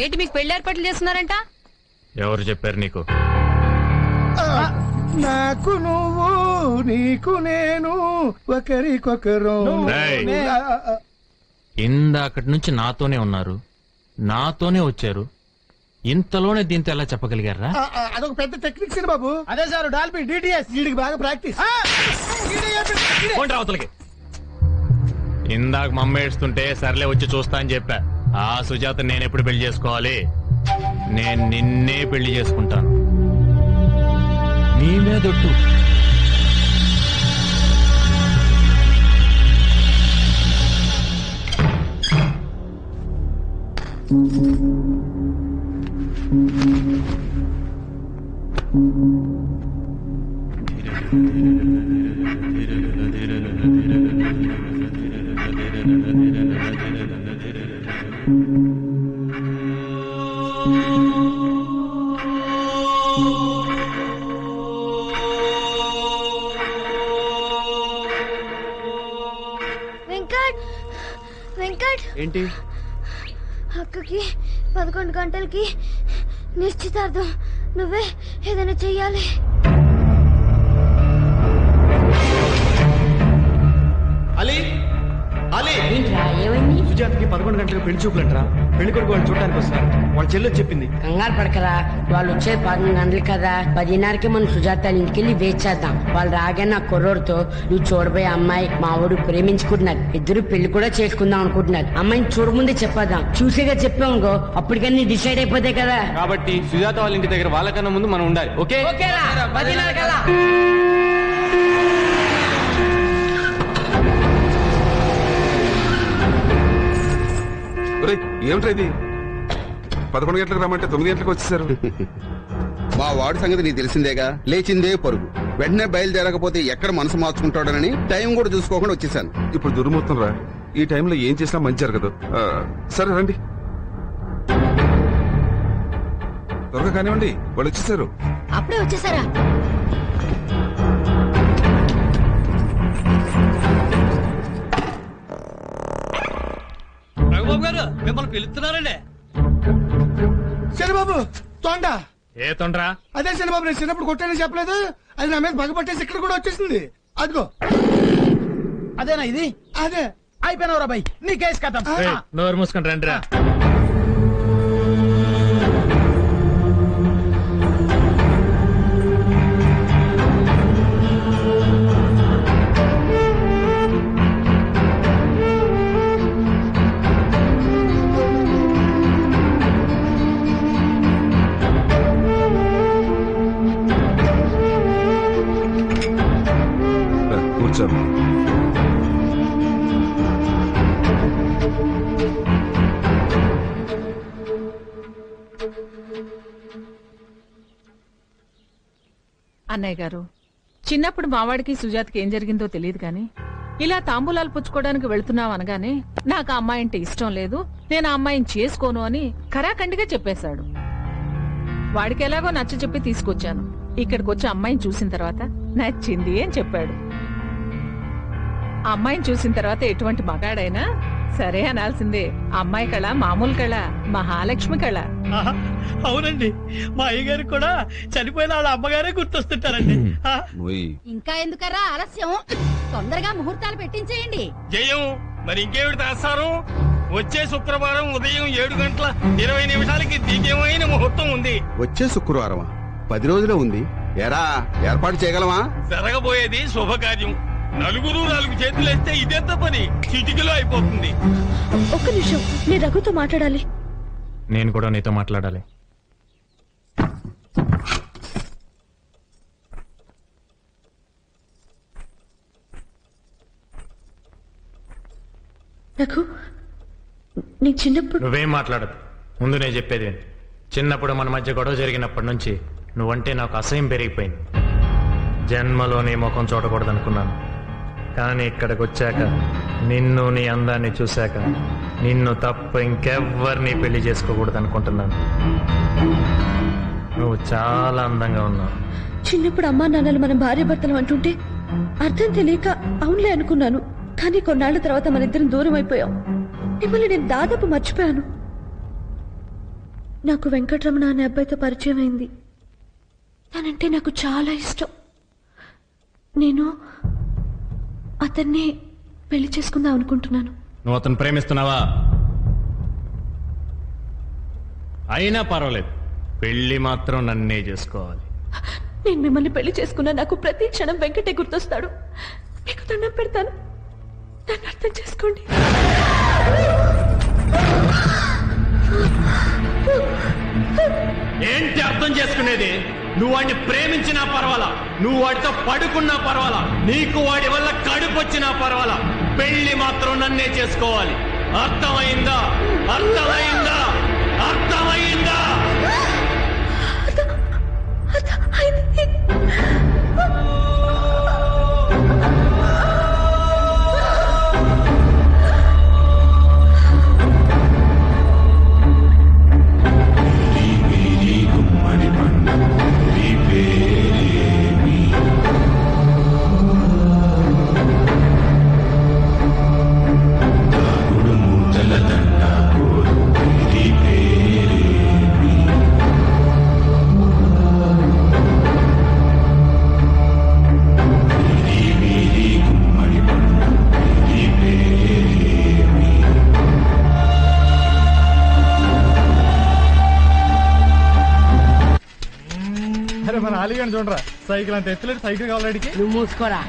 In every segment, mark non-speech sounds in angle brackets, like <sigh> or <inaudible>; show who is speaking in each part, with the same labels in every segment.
Speaker 1: ఏంటి మీకు పెళ్ళి ఏర్పాట్లు చేస్తున్నారంట?
Speaker 2: ఎవరు చెప్పారు నీకు?
Speaker 3: నాకు నువ్వు నీకు నేను ఒకరికొకరు.
Speaker 2: రేయ్. ఇందాకటి నుంచి నాతోనే ఉన్నారు. నాతోనే వచ్చారు. ఇంతలోనే దీంతో ఎలా చెప్పగలిగారా?
Speaker 3: ఆ, ఆ, అదొక పెద్ద టెక్నిక్ సిని బాబు. అదే సార్ డాల్బీ డిటిఎస్. వీడికి బాగా ప్రాక్టీస్.
Speaker 2: అవతలకి. ఇందాక మమ్మ ఏడుస్తుంటే సర్లే వచ్చి చూస్తా అని చెప్పా. ఆ సుజాత నేను ఎప్పుడు పెళ్ళి చేసుకోవాలి? నేను నిన్నే పెళ్ళి చేసుకుంటాను. నీ మీదొట్టు <laughs>
Speaker 4: వెంకట్! వెంకట్!
Speaker 5: ఏంటి?
Speaker 4: అక్కకి పదకొండు గంటలకి నిశ్చితార్థం. నువ్వే ఏదైనా చెయ్యాలి.
Speaker 5: గంటలకు పెళ్ళి చూపులంటరా? పెళ్ళి కొడుకు వాళ్ళు చూడడానికి వస్తున్నారు వాళ్ళ చెల్లెలు చెప్పింది.
Speaker 6: కంగారు పడకరా. వాళ్ళు వచ్చే పదకొండు గంటలు కదా. పదిన్నరకి మనం సుజాత వాళ్ళ ఇంటికెళ్ళి వెయిట్ చేద్దాం. వాళ్ళు రాగా నా కుర్రోడితో నువ్వు చూడబోయే అమ్మాయి మా వాడు ప్రేమించుకుంటున్నారు ఇద్దరు పెళ్ళి కూడా చేసుకుందాం అనుకుంటున్నారు అమ్మాయిని చూడముందే చెప్పేద్దాం. చూసేగా చెప్పామనుకో అప్పటికన్నీ డిసైడ్ అయిపోతాయి కదా.
Speaker 5: కాబట్టి సుజాత వాళ్ళ ఇంటి దగ్గర వాళ్ళకన్నా ముందు మనం ఉండాలి. ఓకే?
Speaker 6: ఓకేరా. పదిన్నర కల్లా
Speaker 7: ఏమిటా ఇది? పదకొండు గంటలకు రమ్మంటే తొమ్మిది గంటలకు వచ్చేసారు. <laughs>
Speaker 8: మా వాడి సంగతి నీకు తెలిసిందేగా? లేచిందే పరుగు. వెంటనే బయలుదేరకపోతే ఎక్కడ మనసు మార్చుకుంటాడనని టైం కూడా చూసుకోకుండా వచ్చేసాను.
Speaker 7: ఇప్పుడు దుర్మూర్తం రా ఈ టైంలో ఏం చేసినా మంచి జరగదు. ఆ, సరే రండి. త్వరగా కానివ్వండి వాళ్ళు వచ్చేసారు.
Speaker 4: అప్పుడే వచ్చేసారా?
Speaker 9: మిమ్మల్ని పిలుస్తున్నారండి.
Speaker 3: శనిబాబు తోండ.
Speaker 2: ఏ తొండ్రా?
Speaker 3: అదే శనిబాబు నేను చిన్నప్పుడు కొట్టానని చెప్పలేదు. అది నా మీద పగపట్టేసి ఇక్కడ కూడా వచ్చేసింది. అదిగో.
Speaker 9: అదేనా ఇది?
Speaker 3: అదే.
Speaker 9: అయిపోయినవరా బాయ్. నీ కేసు కథం
Speaker 2: ఏయ్, నోరు మూసుకొని రండిరా.
Speaker 7: రా,
Speaker 1: అన్నయ్య గారు చిన్నప్పుడు మావాడికి సుజాతకి ఏం జరిగిందో తెలియదు కానీ ఇలా తాంబూలాలు పుచ్చుకోవడానికి వెళ్తున్నాం అనగానే నాకు ఆ అమ్మాయి అంటే ఇష్టం లేదు నేను ఆ అమ్మాయిని చేసుకోను అని ఖరాఖండిగా చెప్పేశాడు. వాడికి ఎలాగో నచ్చ చెప్పి తీసుకొచ్చాను. ఇక్కడికి వచ్చి అమ్మాయిని చూసిన తర్వాత నచ్చింది అని చెప్పాడు. అమ్మాయిని చూసిన తర్వాత ఎటువంటి మగాడైనా సరే అనాల్సిందే. అమ్మాయి కళ మామూలు కళ మహాలక్ష్మి కళ.
Speaker 9: అవునండి. మా అయ్యగారు కూడా చనిపోయిన వాళ్ళ అమ్మగారే గుర్తొస్తుంటారండి.
Speaker 1: ఇంకా ఎందుకరా ఆలస్యం? తొందరగా ముహూర్తాలు పెట్టించేయండి.
Speaker 9: జయం. మరి ఇంకేమిటి చేస్తారు వచ్చే శుక్రవారం ఉదయం ఏడు గంటల ఇరవై నిమిషాలకి దివ్యమైన ముహూర్తం ఉంది.
Speaker 8: వచ్చే శుక్రవారం పది రోజులే ఉంది. ఎరా ఏర్పాటు చేయగలమా
Speaker 9: జరగబోయేది శుభకార్యం. నలుగురు నాలుగు చేతులేస్తే ఇదెంత పని? చిటికలో అయిపోతుంది.
Speaker 4: ఒక్క నిమిషం నేను రఘుతో మాట్లాడాలి.
Speaker 2: నేను కూడా నీతో మాట్లాడాలి.
Speaker 4: రఘు నీ చిన్నప్పుడు
Speaker 2: నువ్వేం మాట్లాడదు. ముందు నేను చెప్పేది విను. చిన్నప్పుడు మన మధ్య గొడవ జరిగినప్పటి నుంచి నువ్వంటే నాకు అసహ్యం పెరిగిపోయింది. జన్మలో నీ ముఖం చూడకూడదనుకున్నాను. కానీ ఇక్కడికి వచ్చాక నిన్ను నీ అందాన్ని చూశాక నిన్ను తప్ప ఇంకెవ్వరిని పెళ్ళి చేసుకోకూడదు అనుకుంటున్నాను నువ్వు చాలా అందంగా ఉన్నావు.
Speaker 4: చిన్నప్పుడు అమ్మా నాన్నలు మనం భార్య భర్తలు అంటుంటే అర్థం తెలియక అవునులే అనుకున్నాను. కానీ కొన్నాళ్ళ తర్వాత మన ఇద్దరం దూరం అయిపోయాం. మిమ్మల్ని నేను దాదాపు మర్చిపోయాను. నాకు వెంకటరమణ అనే అబ్బాయితో పరిచయం అయింది. తనంటే నాకు చాలా ఇష్టం. నేను అతన్ని పెళ్ళి చేసుకుందాం అనుకుంటున్నాను.
Speaker 2: నువ్వు అతను ప్రేమిస్తున్నావా? అయినా పర్వాలేదు. పెళ్ళి మాత్రం నన్నే చేసుకోవాలి.
Speaker 4: నేను మిమ్మల్ని పెళ్ళి చేసుకున్నా నాకు ప్రతి క్షణం వెంకటే గుర్తొస్తాడు. మీకు దండం పెడతాను. నన్ను అర్థం చేసుకోండి.
Speaker 2: ఏంటి అర్థం చేసుకునేది? నువ్వు వాడిని ప్రేమించినా పర్వాలా? నువ్వు వాడితో పడుకున్నా పర్వాలా? నీకు వాడి వల్ల కడుపు వచ్చినా పర్వాలా? పెళ్ళి మాత్రం నన్నే చేసుకోవాలి. అర్థమైందా? అర్థమైందా? అర్థమైందా
Speaker 5: ఆలిగాని చూడరా? సైకిల్ అంత ఎత్తులేదు సైకిల్ కావాలి
Speaker 6: నువ్వు మూసుకోరా.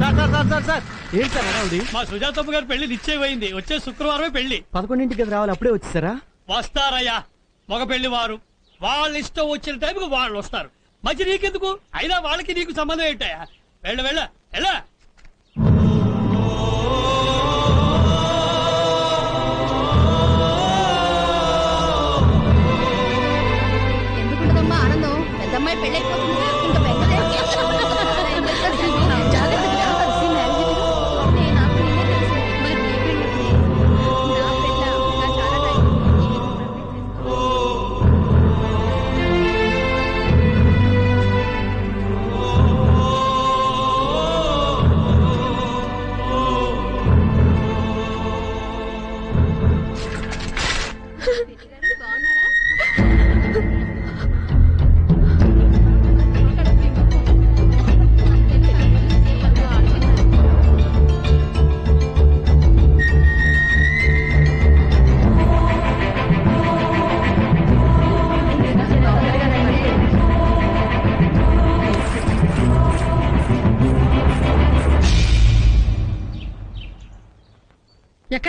Speaker 5: Sir sir sir sir sir. ఏంటి సార్ అడవుడి
Speaker 9: మా సుజాతమ్మ గారి పెళ్ళి నిశ్చయమైంది వచ్చే శుక్రవారమే పెళ్ళి.
Speaker 5: పదకొండింటికి రావాలి అప్పుడే వచ్చేసారా
Speaker 9: వస్తారయ్యా. మగ పెళ్ళి వారు. వాళ్ళ ఇష్టం వచ్చిన టైంకి వాళ్ళు వస్తారు. మంచి నీకెందుకు? అయినా వాళ్ళకి నీకు సంబంధం ఏంటయ్యా? వెళ్ళ వెళ్ళ వెళ్ళ.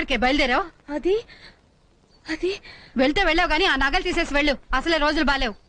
Speaker 10: ఎక్కడికి బయలుదేరావు?
Speaker 4: అది అది.
Speaker 10: వెళ్తే వెళ్ళావు గానీ ఆ నగలు తీసేసి వెళ్ళు. అసలే రోజులు బాలేవు.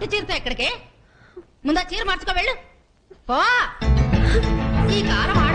Speaker 10: పట్టు చీరతో ఎక్కడికే? ముందా చీర మార్చుకో వెళ్ళు. పో. ఈ కాలం
Speaker 7: ఆడ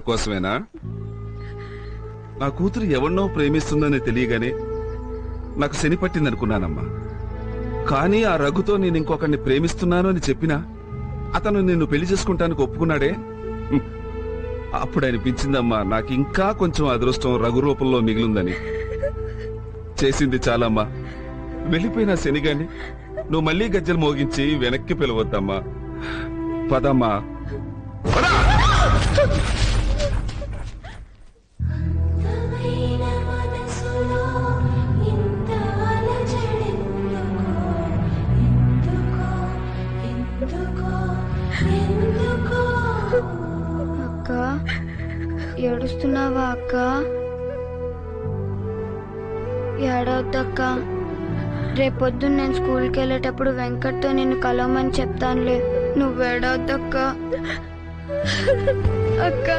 Speaker 7: గారి కోసమేనా? నా కూతురు ఎవరినో ప్రేమిస్తుందని తెలియగానే నాకు శని పట్టిందనుకున్నానమ్మా. కానీ ఆ రఘుతో నేను ఇంకొకరిని ప్రేమిస్తున్నాను అని చెప్పినా అతను నిన్ను పెళ్ళి చేసుకుంటానికి ఒప్పుకున్నాడే? అప్పుడు అనిపించిందమ్మా నాకు ఇంకా కొంచెం అదృష్టం రఘు రూపంలో మిగిలిందని. చేసింది చాలమ్మా. వెళ్ళిపోయిన శనిగాని నువ్వు మళ్ళీ గజ్జలు మోగించి వెనక్కి పిలవద్దమ్మా. పదమ్మా. పదా!
Speaker 11: అక్క. ఏడవద్దక్క. రేపొద్దున్న నేను స్కూల్కి వెళ్ళేటప్పుడు వెంకట్తో నిన్ను కలవమని చెప్తానులే. నువ్వు ఏడవద్దక్క. అక్క.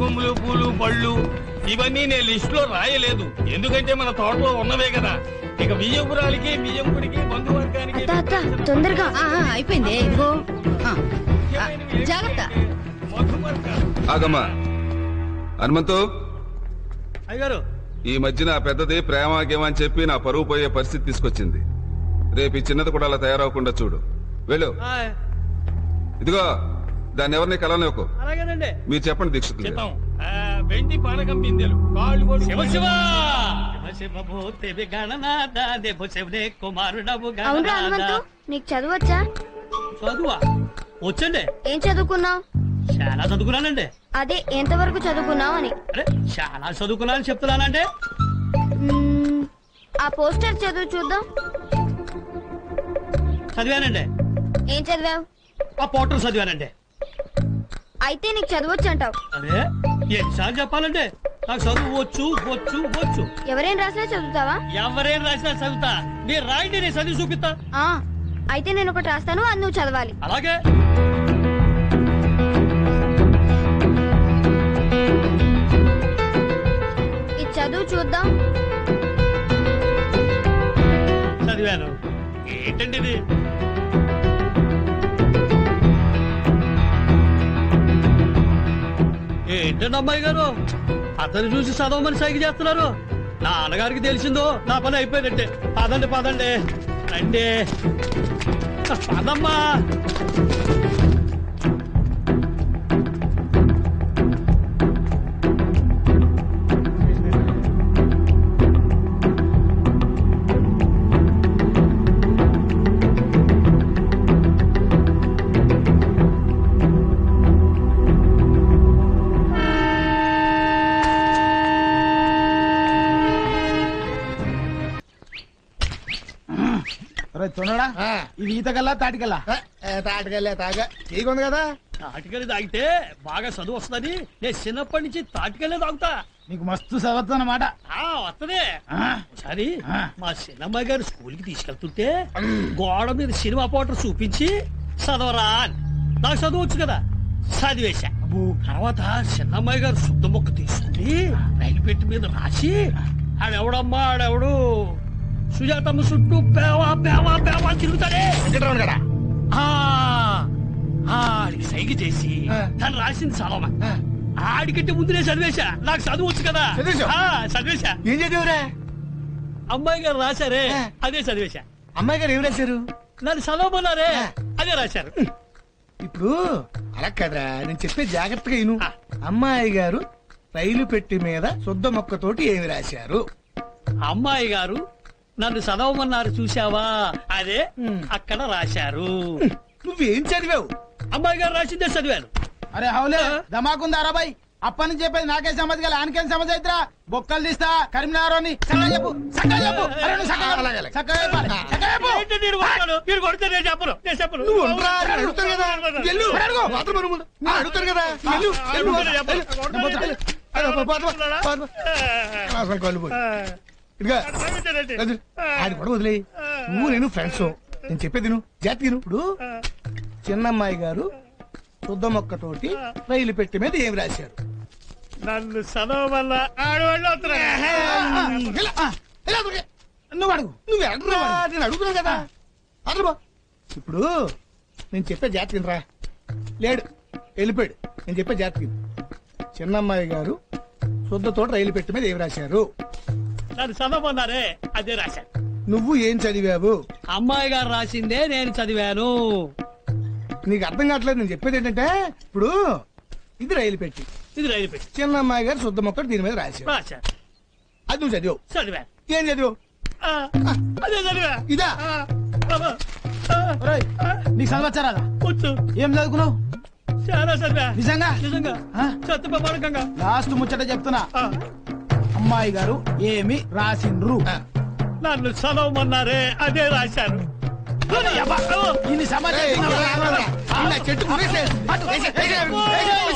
Speaker 9: కొమ్ములు పూలు పళ్ళు ఇవన్నీ నేను లిస్ట్లో రాయలేదు. ఎందుకంటే మన తోటలో ఉన్నవే కదా. ఇక బియ్యంపురాలకి బియ్యంపుడికి బంధువర్గానికి
Speaker 11: అత్త అత్త తొందరగా.
Speaker 10: ఆ, ఆ, అయిపోయింది. ఇదిగో. ఆ, ఆ, జాగ్రత్త.
Speaker 9: మధువర్గాలు
Speaker 7: ఆగమ్మా. హనుమంతు.
Speaker 9: అయ్యారు
Speaker 7: ఈ మధ్య నా పెద్దది ప్రేమ గేమ అని చెప్పి నా పరువు పోయే పరిస్థితి తీసుకొచ్చింది. రేపు ఈ చిన్నది కూడా అలా తయారవకుండా చూడు. వెళ్ళు. ఇదిగో. దాన్ని ఎవరిని కలవలేకు
Speaker 9: అలాగేనండి.
Speaker 7: మీరు చెప్పండి దీక్షితులు.
Speaker 9: చెప్తాం ఆ, వెండి పానకం బిందెలు. కాళ్ళు కొడు- శివ శివ! శివ భూతి గణనాథ దేవ శివనే కుమారుడవు
Speaker 11: అవునరా హనుమంతు నీకు చదవచ్చా
Speaker 9: చదువా? వచ్చండి.
Speaker 11: ఏం చదువుకున్నావు?
Speaker 9: చాలా చదువుకున్నానండి.
Speaker 11: అదే ఎంతవరకు చదువుకున్నావు అని.
Speaker 9: అరే చాలా చదువుకున్నాను చెప్తున్నానంటే
Speaker 11: మ్మ్, ఆ పోస్టర్ చదువు చూద్దాం.
Speaker 9: చదివానండి.
Speaker 11: ఏం చదివావు?
Speaker 9: ఆ పోటర్ చదివానండి.
Speaker 11: అయితే నీకు చదవచ్చు అంటావు
Speaker 9: అదే ఎన్నిసార్లు చెప్పాలంటే? నాకు చదువు వచ్చు వచ్చు వచ్చు.
Speaker 11: ఎవరేం రాసినా చదువుతావా?
Speaker 9: ఎవరేం రాసినా చదువుతా. మీరు రాయండి నేను చదివి చూపిస్తా.
Speaker 11: ఆ అయితే నేను ఒకటి రాస్తాను అది నువ్వు చదవాలి.
Speaker 9: అలాగే?
Speaker 11: ఇది చదువు చూద్దాం.
Speaker 9: చదివాను. ఏంటండి ఇది? ఏంటండి అమ్మాయి గారు? అతను చూసి చదవమని సైకి చేస్తున్నారు. నా అన్నగారికి తెలిసిందో నా పని అయిపోయిందంటే పదండి పదండి. రండి. పదమ్మా.
Speaker 3: తున్నడా ఇది ఈత కల్లా తాటికల్లా తాటికల్లే తాగా. ఉంది కదా?
Speaker 9: తాటికల్లి తాగితే బాగా చదువు వస్తుందని నేను చిన్నప్పటి నుంచి తాటికల్లే తాగుతా.
Speaker 3: నీకు మస్తు చదవచ్చు అన్నమాట.
Speaker 9: ఆ వస్తదే ఒకసారి మా సినిమా గారు స్కూల్కి తీసుకెళ్తుంటే గోడ మీద సినిమా పోటర్ చూపించి చదవరా అని. నాకు చదవచ్చు కదా. చదివేశా. తర్వాత చిన్నమ్మాయి గారు శుద్ధ మొక్క తీసుకుని రైలు పెట్టి మీద రాసి ఆడెవడమ్మా ఆడెవడు? సుజాతమ్మ చుట్టూ పేవా పేవా
Speaker 3: కదా
Speaker 9: ఆ, ఆ, ఆడికి సైగ చేసి తను రాసింది చదవమా? ఆడికంటే ముందు నేను చదివేశా. నాకు చదవచ్చు కదా?
Speaker 3: చదివేశావు?
Speaker 9: ఆ, చదివేశా.
Speaker 3: ఏం చదివురా
Speaker 9: అమ్మాయి గారు రాశారే అదే చదివేశా.
Speaker 3: అమ్మాయి గారు ఏం రాశారు?
Speaker 9: నన్ను చదవమన్నారే అదే రాశారు.
Speaker 3: ఇప్పుడు అలా కదరా నేను చెప్పే జాగ్రత్తగా ఇను అమ్మాయి గారు రైలు పెట్టి మీద శుద్ధ మొక్కతోటి ఏమి రాశారు?
Speaker 9: అమ్మాయి గారు నన్ను చదవమన్నారు చూసావా అదే అక్కడ రాశారు
Speaker 3: నువ్వేం చదివావు
Speaker 9: అమ్మాయి గారు రాసిందే చదివాను
Speaker 3: అరే హౌలే ధమాకుందా రాబాయ్ అప్పటి నుంచి చెప్పేది నాకేం సమజ్ కదా ఆయనకేం సమజ్ అవుతురా బొక్కలు తీస్తా కరీంనగర్ అని చెప్పు చక్కగా చెప్పు అరే నువ్వు చెప్పు. చెప్పాలి. చెప్పు.
Speaker 9: ఏంటి మీరు కొడితే నేను చెప్పను నేను చెప్పను
Speaker 3: నువ్వు ఉండరా, కదా. వెళ్ళు, అడుగు. మాత్రం కదా. వెళ్ళు, వెళ్ళు.
Speaker 9: అడుగుతాను, చెప్పను.
Speaker 3: వెళ్ళు. నేను పోతా, వెళ్ళు. అరే, పో, పో, పో, పో, పో. అసలు. ఆయన కూడా వదిలే నువ్వు నేను ఫ్రెండ్స్. నేను చెప్పేది జాతి. ఇప్పుడు చిన్నమ్మాయి గారు శుద్ధ మొక్కతోటి రైలు పెట్టి మీద ఏం రాశారు?
Speaker 9: నన్ను చదవ వల్ల ఆడవాళ్ళు
Speaker 3: అడుగు. నువ్వు అడుగు నువ్వు అడుగురా నేను అడుగుతున్నాను కదా. అడుగు బా. ఇప్పుడు నేను చెప్పే జాతి వినరా. లేడు. వెళ్ళిపోయాడు. నేను చెప్పే జాతి విను. చిన్నమ్మాయి గారు శుద్ధ తోట రైలు పెట్టి మీద ఏం రాశారు?
Speaker 9: నన్ను చదవమన్నారే అదే రాశాను.
Speaker 3: నువ్వు ఏం చదివావు?
Speaker 9: అమ్మాయి గారు రాసిందే నేను చదివాను.
Speaker 3: నీకు అర్థం కావట్లేదు నేను చెప్పేది ఏంటంటే ఇప్పుడు ఇది రైలు పెట్టి.
Speaker 9: ఇది రైలు పెట్టి.
Speaker 3: చిన్నమ్మాయి గారు శుద్ధ మొక్కడు దీని మీద రాశారు.
Speaker 9: రాశాను
Speaker 3: అది నువ్వు చదివావు.
Speaker 9: చదివాను.
Speaker 3: ఏం చదివావు?
Speaker 9: ఆ, అదే చదివా.
Speaker 3: ఇదా?
Speaker 9: ఆ, బాబా. ఆ,
Speaker 3: నీకు చదవచ్చారా
Speaker 9: వచ్చు
Speaker 3: ఏం చదువుకున్నావు?
Speaker 9: చాలా చదివా.
Speaker 3: నిజంగా?
Speaker 9: నిజంగా. సత్యప్రమాణకంగా
Speaker 3: లాస్ట్ ముచ్చట చెప్తున్నా.
Speaker 9: ఆ,
Speaker 3: అమ్మాయి గారు ఏమి రాసిండ్రు
Speaker 9: నన్ను చదవమన్నారే అదే రాశాను
Speaker 3: ఇన్ని సమాచారం చెట్టు